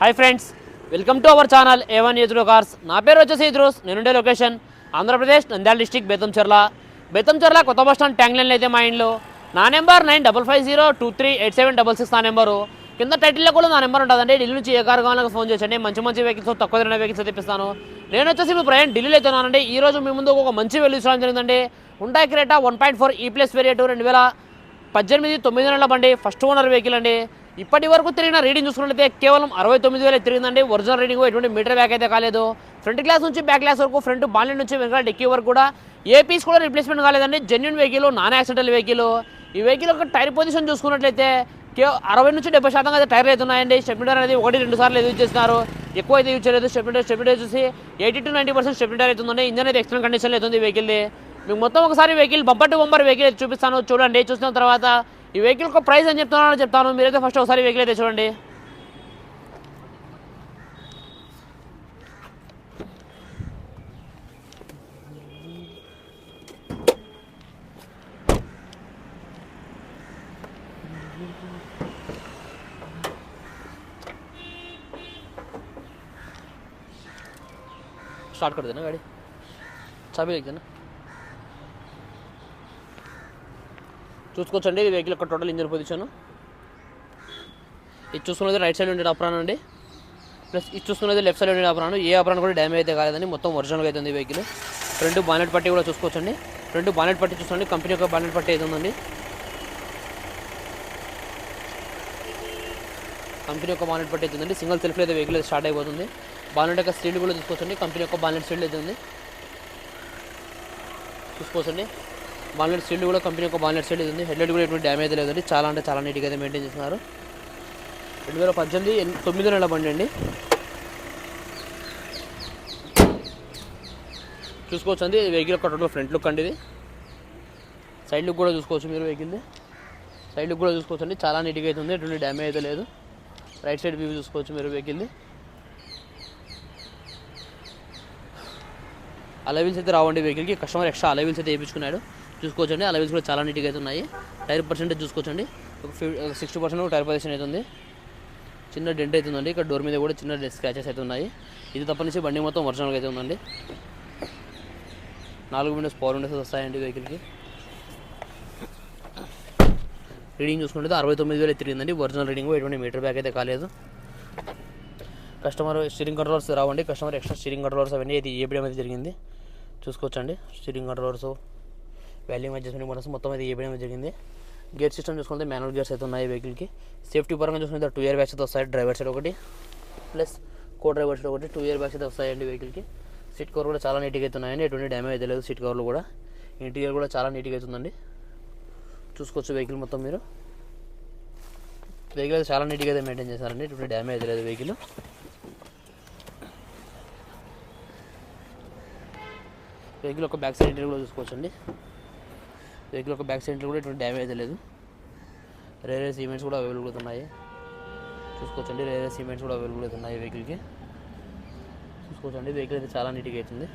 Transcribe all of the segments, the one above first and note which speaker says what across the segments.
Speaker 1: Hi friends welcome to our channel A one ఎదురు cars నా పేరు వచ్చేసి ఇద్రోస్ నేనుండే లొకేషన్ ఆంధ్రప్రదేశ్ నంద్యాల డిస్టిక్ బెతంచెర్ల బెతంచెర్ల కొత్త బస్ స్టాండ్ ట్యాంక్ లైన్ అయితే మా ఇంట్లో నా number nine double five zero two three eight seven double six నా నెంబరు. కింద టైటిల్లో కూడా నా నెంబర్ ఉంటుందండి. ఢిల్లీ నుంచి ఏ కార్ కావాలో ఫోన్ చేసండి మంచి మంచి వెహికల్స్ తక్కువ ధర వెహికల్స్ తెప్పిస్తాను. నేను వచ్చేసి మీ ప్రయాణం ఢిల్లీలో అయితే ఈ రోజు మీ ముందు ఒక మంచి వెళ్ళు ఇచ్చడం జరిగిందండి. ఉంటాయి Creta one point four E plus variant రెండు వేల పద్దెనిమిది తొమ్మిది నెలల బండి. ఫస్ట్ ఓనర్ వెహికల్ అండి. ఇప్పటి వరకు తిరిగిన రీడింగ్ చూసుకున్నట్లయితే కేవలం అరవై తొమ్మిది వేలు తిరిగిందండి. ఒరిజినల్ రీడింగ్ ఎటువంటి మీటర్ బ్యాక్ అయితే కాలేదు. ఫ్రంట్ గ్లాస్ నుంచి బ్యాక్ గ్లాస్ వరకు ఫ్రంట్ బాండెడ్ నుంచి వెనకాల డెక్కీ వరకు కూడా ఏ పీస్ కూడా రిప్లేస్మెంట్ కాలేదండి. Genuine vehicle non accidental vehicle ఈ వెహికల్ యొక్క టైర్ పొజిషన్ చూసుకున్నట్లయితే కే అరవై నుంచి డెబ్బై శాతం అయితే టైర్లు అయితే ఉన్నాయండి. స్టెప్నిటర్ అనేది ఒకటి రెండు సార్లు యూజ్ చేస్తున్నారు. ఎక్కువ అయితే యూజ్ చేయలేదు. స్టెప్నిటర్ స్టెప్నిటర్ చూసి ఎయిటీ టు నైంటీ పర్సెంట్ స్టెప్నిటర్ అవుతుందండి ఇంజన్ అయితే ఎక్స్టర్నల్ కండిషన్లో అవుతుంది వెహికల్ది మీకు మొత్తం ఒకసారి vehicle bumper to bumper vehicle చూపిస్తాను. చూడండి చూసిన తర్వాత ఈ వెహికల్ యొక్క ప్రైస్ అని చెప్తున్నానో చెప్తాను మీరైతే ఫస్ట్ ఒకసారి వెహికల్ అయితే చూడండి स्टार्ट कर देना गाड़ी चाबी लिख देना చూసుకోవచ్చండి. ఈ వెహికల్ యొక్క టోటల్ ఇంజన్ పొజిషన్ ఇది చూసుకున్నది రైట్ సైడ్ ఉండే అప్రాన్ అండి. ప్లస్ ఇది చూసుకున్నది లెఫ్ట్ సైడ్ ఉండే అప్రాన్ ఏ అప్రాన్ కూడా డ్యామేజ్ అయితే కాలేదండి. మొత్తం ఒరిజినల్గా అయితే ఉంది వెహికల్ ఫ్రంట్ బానెట్ పట్టి కూడా చూసుకోవచ్చండి. ఫ్రంట్ బానెట్ పట్టి చూసుకోండి కంపెనీ యొక్క బానెట్ పట్టి అయితే ఉందండి? కంపెనీ యొక్క బానెట్ పట్టి అయితే ఉందండి? సింగిల్ సెల్ఫ్ అయితే వెహికల్ స్టార్ట్ అయిపోతుంది. బానెట్ యొక్క స్టీల్ కూడా చూసుకోవచ్చండి. కంపెనీ యొక్క బానెట్ స్టీల్ అయితే ఉంది. చూసుకోవచ్చండి. బాన్లెట్ సీల్డ్ కూడా కంపెనీ యొక్క బాన్లెట్ సీల్డ్ ఉంది హెడ్లైట్ కూడా ఎటువంటి డ్యామేజ్ లేదండి. చాలా అంటే చాలా నీట్గా అయితే మెయింటైన్ చేస్తున్నారు. రెండు వేల పద్దెనిమిది ఎన్- తొమ్మిది నెలల బండి అండి. చూసుకోవచ్చు అండి వెహికల్ కట్టడంలో ఫ్రంట్ లుక్ అండి ఇది. సైడ్ లుక్ కూడా చూసుకోవచ్చు మీరు వెహికల్ది. సైడ్ లుక్ కూడా చూసుకోవచ్చు అండి చాలా నీట్గా అయితే ఉంది. ఎటువంటి డ్యామేజ్ అయితే లేదు. రైట్ సైడ్ వ్యూ చూసుకోవచ్చు మీరు వెహికల్ది. అలవిల్స్ అయితే రావండి వెహికల్కి. కస్టమర్ ఎక్స్ట్రా అలవిల్స్ అయితే వేయించుకున్నాడు. చూసుకోవచ్చండి. అలవిల్స్ కూడా చాలా నీట్గా అయితే ఉన్నాయి. టైర్ పర్సెంటేజ్ చూసుకోవచ్చండి. ఒక సిక్స్టీ పర్సెంట్ టైర్ పొజిషన్ అవుతుంది చిన్న డెంట్ అయితే ఉందండి. ఇక్కడ డోర్ మీద కూడా చిన్న స్క్రాచెస్ అయితే ఉన్నాయి. ఇది తప్పనిసి బండి మొత్తం ఒరిజినల్గా అయితే ఉందండి. నాలుగు విండోస్ పవర్ విండోస్ వస్తాయండి వెహికల్కి రీడింగ్ చూసుకుంటే అరవై తొమ్మిది వేలు తిరిగిందండి ఒరిజినల్ రీడింగ్ ఎటువంటి మీటర్ బ్యాక్ అయితే కాలేదు. కస్టమర్ స్టీరింగ్ కంట్రోలర్స్ రావండి. కస్టమర్ ఎక్స్ట్రా స్టీరింగ్ కంట్రోలర్స్ అవన్నీ అయితే ఏపీఎం అయితే జరిగింది. చూసుకోవచ్చండి. Steering controllers volume adjustment models మొత్తం అయితే ఏపీఎం అయితే జరిగింది. గేర్ సిస్టమ్ చూసుకుంటే మాన్యువల్ గేర్స్ అయితే ఉన్నాయి వెహికల్కి సేఫ్టీ పరంగా చూసుకుంటే టూ ఇయర్ బ్యాగ్స్ అయితే వస్తాయి. డ్రైవర్ సైడ్ ఒకటి. ప్లస్ కో డ్రైవర్ సైడ్ ఒకటి. టూ ఇయర్ బ్యాగ్స్ అయితే వస్తాయండి వెహికల్కి సీట్ కవర్ కూడా చాలా నీట్గా అయితే ఉన్నాయండి. ఎటువంటి డ్యామేజ్ అయితే లేదు సీట్ కవర్లు కూడా. ఇంటీరియర్ కూడా చాలా నీట్గా అయితే ఉందండి. చూసుకోవచ్చు వెహికల్ మొత్తం మీరు. వెహికల్ అయితే చాలా నీట్గా అయితే మెయింటైన్ చేశారండి. ఎటువంటి డ్యామేజ్ అయితే లేదు వెహికల్ వెహికల్ ఒక బ్యాక్ సైడ్ ఇంటర్ కూడా చూసుకోవచ్చండి. వెహికల్ యొక్క బ్యాక్ సైడ్ కూడా ఎటువంటి డ్యామేజ్ లేదు. రేరే సిమెంట్స్ కూడా అవైలబుల్ ఉన్నాయి. చూసుకోవచ్చండి రేరే సిమెంట్స్ కూడా అవైలబుల్ ఉన్నాయి వెహికల్కి చూసుకోవచ్చండి వెహికల్ అయితే చాలా నీట్గా అవుతుంది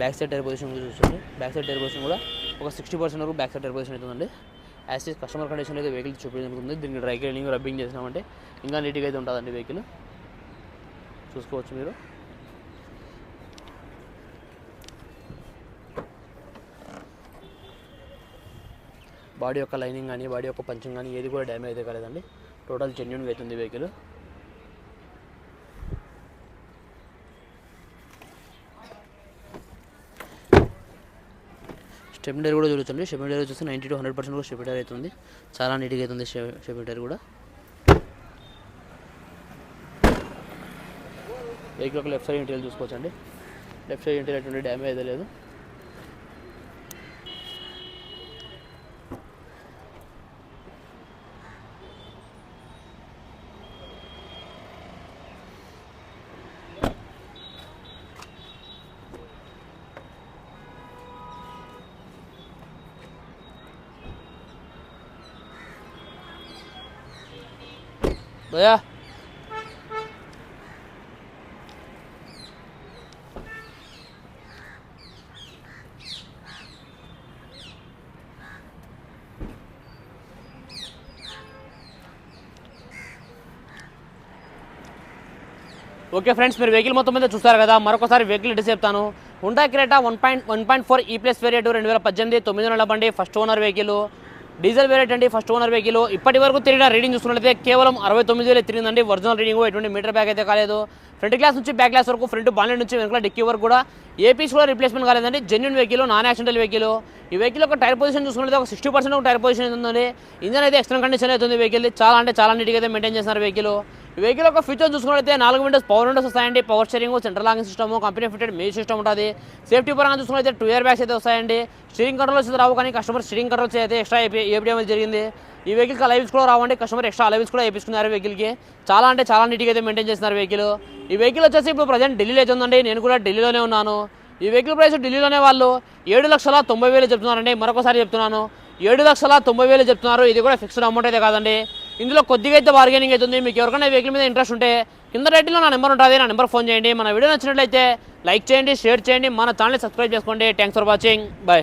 Speaker 1: బ్యాక్ సైడ్ టైర్ పొజిషన్ కూడా చూసుకోండి. బ్యాక్ సైడ్ టైర్ పొజిషన్ కూడా ఒక సిక్స్టీ పర్సెంట్ వరకు బ్యాక్ సైడ్ టైర్ పొజిషన్ అవుతుందండి యాజ్ ఇస్ కస్టమర్ కండిషన్ అయితే వెహికల్ చూపించడానికి దీనికి డ్రై క్లీనింగ్ రబ్బింగ్ చేసినామంటే ఇంకా నీట్గా అయితే ఉంటుందండి వెహికల్ చూసుకోవచ్చు మీరు. బాడీ యొక్క లైనింగ్ కానీ బాడీ యొక్క పంచింగ్ కానీ ఏది కూడా డ్యామేజ్ అయితే కాలేదండి. టోటల్ జెన్యున్గా అవుతుంది వెహికల్. స్టెబిలిటర్ కూడా చూడొచ్చండి. స్టెబిలిటర్ వచ్చేసి నైంటీ టు హండ్రెడ్ పర్సెంట్ కూడా స్టెబిలిటర్ అవుతుంది. చాలా నీట్గా అవుతుంది స్టెబిలిటర్ కూడా. వెహికల్ ఒక లెఫ్ట్ సైడ్ ఇంటీరియర్ చూసుకోవచ్చండి. లెఫ్ట్ సైడ్ ఇంటీరియర్ ఎటువంటి డ్యామేజ్ అయితే లేదు. దయా ఓకే ఫ్రెండ్స్ మీరు వెహికల్ మొత్తం మీద చూస్తారు కదా మరొకసారి వెహికల్ డీటెయిల్స్ చెప్తాను. Hyundai Creta one point one point four E plus variant రెండు వేల పద్దెనిమిది తొమ్మిది నెలల బండి ఫస్ట్ ఓనర్ వెహికల్ డీజిల్ వేరేటండి అండి ఫస్ట్ ఓనర్ వెహికల్. ఇప్పటి వరకు తిరిగిన రీడింగ్ చూసుకున్నట్లయితే కేవలం అరవై తొమ్మిది వేలు తిరిగిందండి. ఒరిజినల్ రీడింగ్ ఎటువంటి మీటర్ బ్యాక్ అయితే కాలేదు. ఫ్రంట్ గ్లాస్ నుంచి బ్యాక్ క్లాస్ వరకు ఫ్రంట్ బాలెట్ నుంచి వెనకాల డిక్కీ వరకు కూడా ఏపీస్ కూడా రిప్లేస్మెంట్ కాలేదండి. Genuine vehicle non accidental vehicle ఈ వెహికల్ ఒక టైర్ పొజిషన్ చూసుకుంటే ఒక సిక్స్టీ పర్సెంట్ ఒక టైర్ పొజిషన్ ఉందండి. ఇంజన్ అయితే ఎక్స్టర్నల్ కండిషన్ అవుతుంది వెహికల్ చాలా అంటే చాలా నీట్గా అయితే మెయింటైన్ చేస్తున్నారు వెహికల్ వెహికల్ ఒక ఫీచర్ చూసుకున్నట్లయితే నాలుగు విండోస్ పవర్ విండోస్ వస్తాయండి. Power steering central locking system company fitted మీ సిస్టమ్ ఉంటుంది. సేఫ్టీ పరంగా చూసుకున్నట్లయితే టూ ఇయర్ బ్యాగ్స్ అయితే వస్తాయండి. స్టీరింగ్ కంట్రోల్స్ రావు కానీ కస్టమర్ స్టీరింగ్ కంట్రోల్స్ అయితే ఎక్స్ట్రా ఏపీఎం జరిగింది. ఈ వెహికల్కి అలవిల్స్ కూడా రావండి. కస్టమర్ ఎక్స్ట్రా అలవిల్స్ కూడా వేపిస్తున్నారు వెహికల్కి చాలా అంటే చాలా నీట్గా అయితే మెయింటైన్ చేస్తున్నారు వెహికల్ ఈ వెహికల్ వచ్చేసి ఇప్పుడు ప్రజెంట్ ఢిల్లీలో అయితే ఉందండి. నేను కూడా ఢిల్లీలోనే ఉన్నాను. ఈ వెహికల్ ప్రైస్ ఢిల్లీలోనే వాళ్ళు ఏడు లక్షల తొంభై వేలు చెప్తున్నారండి. మరొకసారి చెప్తున్నాను. ఏడు లక్షల తొంభై వేలు చెప్తున్నారు. ఇది కూడా ఫిక్స్డ్ అమౌంట్ అయితే కాదండి. ఇందులో కొద్దిగా అయితే బార్గెనింగ్ అవుతుంది మీకు ఎవరికైనా వెహికల్ మీద ఇంట్రెస్ట్ ఉంటే కింద రేట్లో నా నెంబర్ ఉంటుంది. నా నెంబర్ ఫోన్ చేయండి. మన వీడియో నచ్చినట్లయితే లైక్ చేయండి షేర్ చేయండి. మన ఛానల్ సబ్స్క్రైబ్ చేసుకోండి. Thanks for watching bye